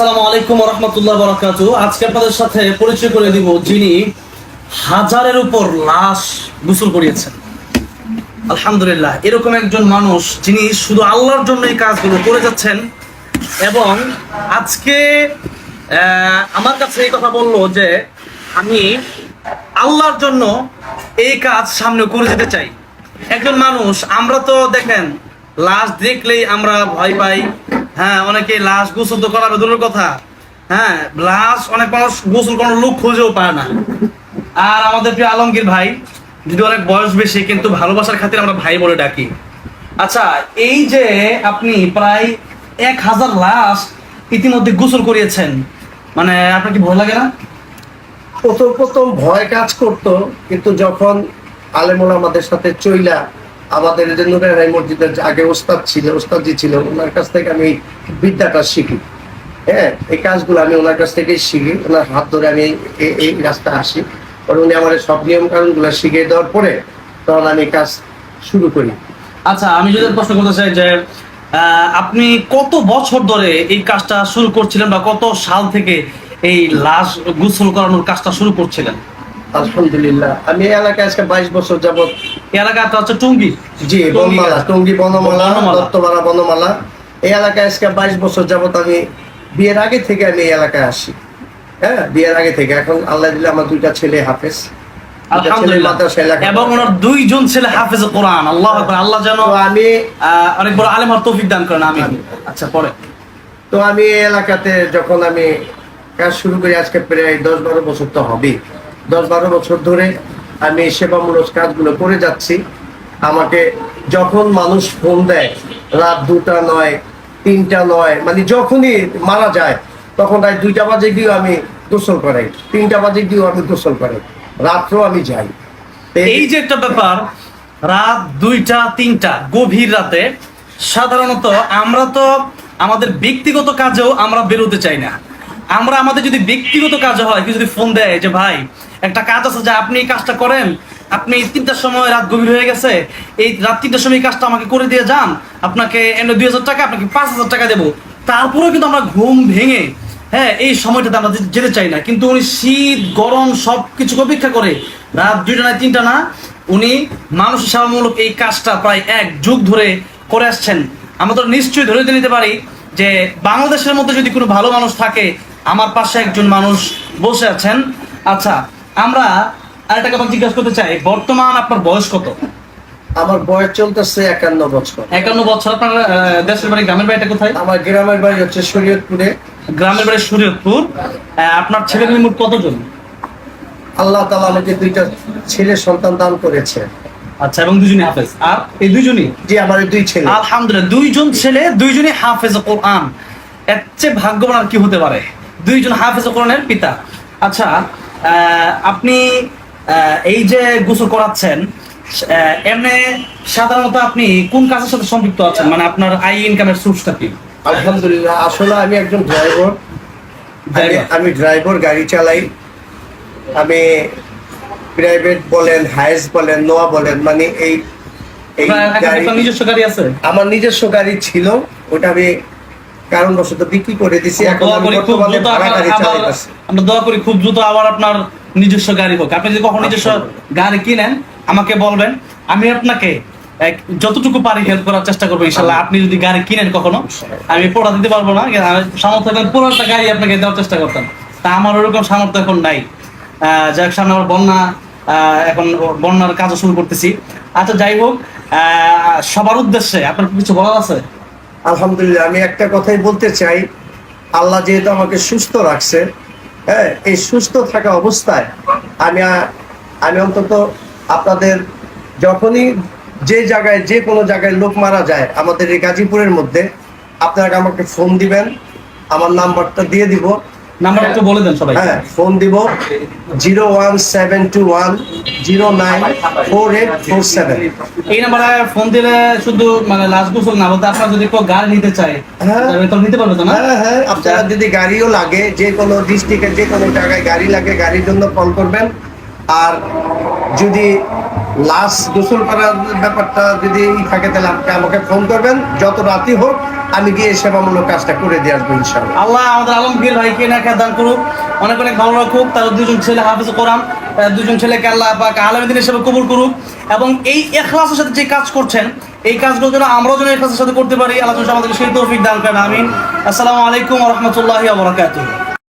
আসসালামু আলাইকুম রহমতুল্লাহ বরাকাতু। আজকে আপনাদের সাথে পরিচয় করে দিব যিনি হাজারের উপর লাশ গোসল করিয়েছেন। আলহামদুলিল্লাহ, এরকম একজন মানুষ যিনি শুধু আল্লাহর জন্য এই কাজগুলো করে যাচ্ছেন এবং আজকে আমার কাছে এই কথা বলল যে আমি আল্লাহর জন্য এই কাজ সামনে করে যেতে চাই। একজন মানুষ, আমরা তো দেখেন, লাশ দেখলেই আমরা ভয় পাই হ্যাঁ অনেকে লাশ গোসল তো করাবে দূরের কথা। হ্যাঁ লাশ অনেক মানুষ গোসল করার লোক খুঁজেও পায় না। আর আমাদের প্রিয় আলমগীর ভাই যদি অনেক বয়স বেশি, কিন্তু ভালোবাসার খাতির আমরা ভাই বলে ডাকি। আচ্ছা এই যে আপনি প্রায় এক হাজার লাশ ইতিমধ্যে গোসল করিয়েছেন মানে আপনার কি ভয় লাগে না? প্রথম প্রথম ভয় কাজ করতো, কিন্তু যখন আলেমুল আমাদের সাথে চইলা আমাদের যে রায় মসজিদের আগে ওস্তাদ ছিল ওস্তাদ জি ছিল, ওনার কাছ থেকে আমি বিদ্যাটা শিখি। হ্যাঁ এই কাজগুলো আমি ওনার কাছ থেকেই শিখি, ওনার হাত ধরে আমি এই- রাস্তায় আসি। আর উনি আমার সব নিয়ম কানুনগুলো শিখিয়ে দেওয়ার পরে তখন আমি কাজ শুরু করি। আচ্ছা আমি যদি প্রশ্ন করতে চাই যে আপনি কত বছর ধরে এই কাজটা শুরু করছিলেন বা কত সাল থেকে এই লাশ গোসল করানোর কাজটা শুরু করছিলেন? আলহামদুলিল্লাহ। আমি এই এলাকায় আজকে বাইশ বছর এলাকাটা হচ্ছে টুঙ্গি। জি বনমালা। টঙ্গী বনমালা। দত্তপাড়া বনমালা। এই এলাকায় আজকে বাইশ বছর আমি বিয়ের আগে থেকে আমি এই এলাকায় আসি। হ্যাঁ বিয়ের আগে থেকে। এখন আল্লাহ দিলে আমার দুইটা ছেলে হাফেজ। দুইটা ছেলে আলহামদুলিল্লাহ। মাদ্রাসায় লেখাপড়া। এবং ওনার দুইজন ছেলে হাফেজ কোরআন। আল্লাহ আল্লাহ যেন তো আমি আহ, অনেক বড় আলেম হওয়ার তৌফিক দান করেন। আমি আচ্ছা পরে। তো আমি এই এলাকাতে যখন আমি কাজ শুরু করি আজকে প্রায় দশ বারো বছর তো হবেই। দশ বারো বছর ধরে আমি সেবামূলক কাজগুলো করে যাচ্ছি। আমাকে যখন মানুষ ফোন দেয়, রাত দুটা নয়, তিনটা নয় মানে যখনই মারা যায়, তখন রাত দুইটা বাজে গিয়েও আমি গোসল করাই। তিনটা বাজে গিয়েও আমি গোসল করাই। রাত্রেও আমি যাই। এই যে একটা ব্যাপার, রাত দুইটা, তিনটা, গভীর রাতে, সাধারণত আমরা তো আমাদের ব্যক্তিগত কাজেও আমরা বেরোতে চাই না। আমরা আমাদের যদি ব্যক্তিগত কাজে হয়, কেউ যদি ফোন দেয় যে, ভাই, একটা কাজ আছে যে আপনি এই কাজটা করেন, আপনি তিনটার সময় রাত গভীর হয়ে গেছে, এই রাত তিনটার সময় এই কাজটা আমাকে করে দিয়ে যান, আপনাকে এনে দুই হাজার টাকা, আপনাকে পাঁচ হাজার টাকা দেবো। তারপরেও কিন্তু আমরা ঘুম ভেঙে হ্যাঁ এই সময়টাতে আমরা যেতে চাই না। কিন্তু উনি শীত, গরম সব কিছু অপেক্ষা করে, রাত দুইটা না তিনটা না, উনি মানুষ সেবামূলক এই কাজটা প্রায় এক যুগ ধরে করে আসছেন। আমরা তো নিশ্চয়ই ধরে নিতে নিতে পারি যে, বাংলাদেশের মধ্যে যদি কোনো ভালো মানুষ থাকে আমার পাশে একজন মানুষ বসে আছেন। আচ্ছা আমরা আরেকটা কথা জিজ্ঞাসা করতে চাই বর্তমান আপনার বয়স কত? আমার বয়স চলতেছে একান্ন বছর। একান্ন বছর আপনার দেশের বাড়ি গ্রামের বাড়িটা কোথায়? আমার গ্রামের বাড়ি হচ্ছে শরীয়তপুরে। গ্রামের বাড়ি শরীয়তপুর। আপনার ছেলে মেয়ে মোট কতজন? আল্লাহ তালা আমাকে দুইটা ছেলে সন্তান দান করেছে। আচ্ছা এবং দুজনই হাফেজ। আর এই দুইজনই? জি আমার দুই ছেলে। আলহামদুলিল্লাহ দুইজন ছেলে দুইজনই হাফেজ কোরআন। এর চেয়ে ভাগ্যবান আর কি হতে পারে? দুইজন হাফেজ কোরআনের পিতা। আচ্ছা আপনি এই যে গোসল করাচ্ছেন এমনি সাধারণত আপনি কোন কাজের সাথে সম্পৃক্ত আছেন? মানে আপনার আই ইনকামের সোর্সটা কি? আলহামদুলিল্লাহ আসলে আমি একজন ড্রাইভার আমি ড্রাইভার গাড়ি চালাই। আমি প্রাইভেট বলেন হাইস বলেন নোয়া বলেন মানে এই নিজস্ব গাড়ি আছে? আমার নিজস্ব গাড়ি ছিল ওটা আমি কারণবশত বিক্রি করে দিছি এখন আমি বর্তমানে ভাড়া গাড়ি চালাইতেছি। আমরা দোয়া করি খুব দ্রুত আবার আপনার নিজস্ব গাড়ি হোক। আপনি যদি কখন নিজস্ব গাড়ি কিনেন আমাকে বলবেন আমি আপনাকে যতটুকু পারি হেল্প করার চেষ্টা করব ইনশাল্লাহ। আপনি যদি গাড়ি কিনেন কখনো আমি পোড়া দিতে পারব না সামর্থ্য পুরো একটা গাড়ি আপনাকে দেওয়ার চেষ্টা করতাম। তা আমার ওরকম সামর্থ্য এখন নাই। আহ, যাক সামনে আমার বন্যা আহ, এখন বন্যার কাজও শুরু করতেছি। আচ্ছা যাই হোক আহ, সবার উদ্দেশ্যে আপনার কিছু বলার আছে? আলহামদুলিল্লাহ, আমি একটা কথাই বলতে চাই। আল্লাহ যেহেতু আমাকে সুস্থ রাখছে হ্যাঁ এই সুস্থ থাকা অবস্থায় আমি আমি অন্তত আপনাদের যখনই যে জায়গায়, যে কোনো জায়গায় লোক মারা যায়, আমাদের এই গাজীপুরের মধ্যে, আপনারা আমাকে ফোন দিবেন, আমার নাম্বারটা দিয়ে দিব। নাম্বার একটু বলে দেন সবাই হ্যাঁ ফোন দিব zero one seven two one zero nine four eight four seven. এই নাম্বারে ফোন দিলে শুধু মানে লাস্ট গোসল না বলতে আপনার যদি কেউ গাড়ি নিতে চায় হ্যাঁ। তাহলে তো নিতে পারবে তো না? হ্যাঁ হ্যাঁ আপনারা যদি গাড়িও লাগে যে কোনো ডিস্ট্রিক্টে যে কোনো জায়গায় গাড়ি লাগে গাড়ির জন্য কল করবেন। আর যদি লাশ গোসল করার ব্যাপারটা যদি থাকে, তাহলে আপনি আমাকে ফোন করবেন। যত রাতি হোক, আমি গিয়ে সেবামূলক কাজটা করে দিয়ে আসব ইনশাল্লাহ আল্লাহ আমাদের আলমগীর ভাইকে নাকা দান করুক। অনেক অনেক ভালো রাখুক, তার দুজন ছেলে হাফিজ তার দুজন ছেলেকে আল্লাহ পাক আলমদিন হিসেবে কবুল করুক। এবং এই এখলাসের সাথে যে কাজ করছেন, এই কাজগুলো যেন আমরাও যেন এখলাসের সাথে করতে পারি। আল্লাহ আমাদেরকে সেই তৌফিক দান করেন, আমিন। আসসালামু আলাইকুম রহমতুল্লাহি বারাকাতুহু।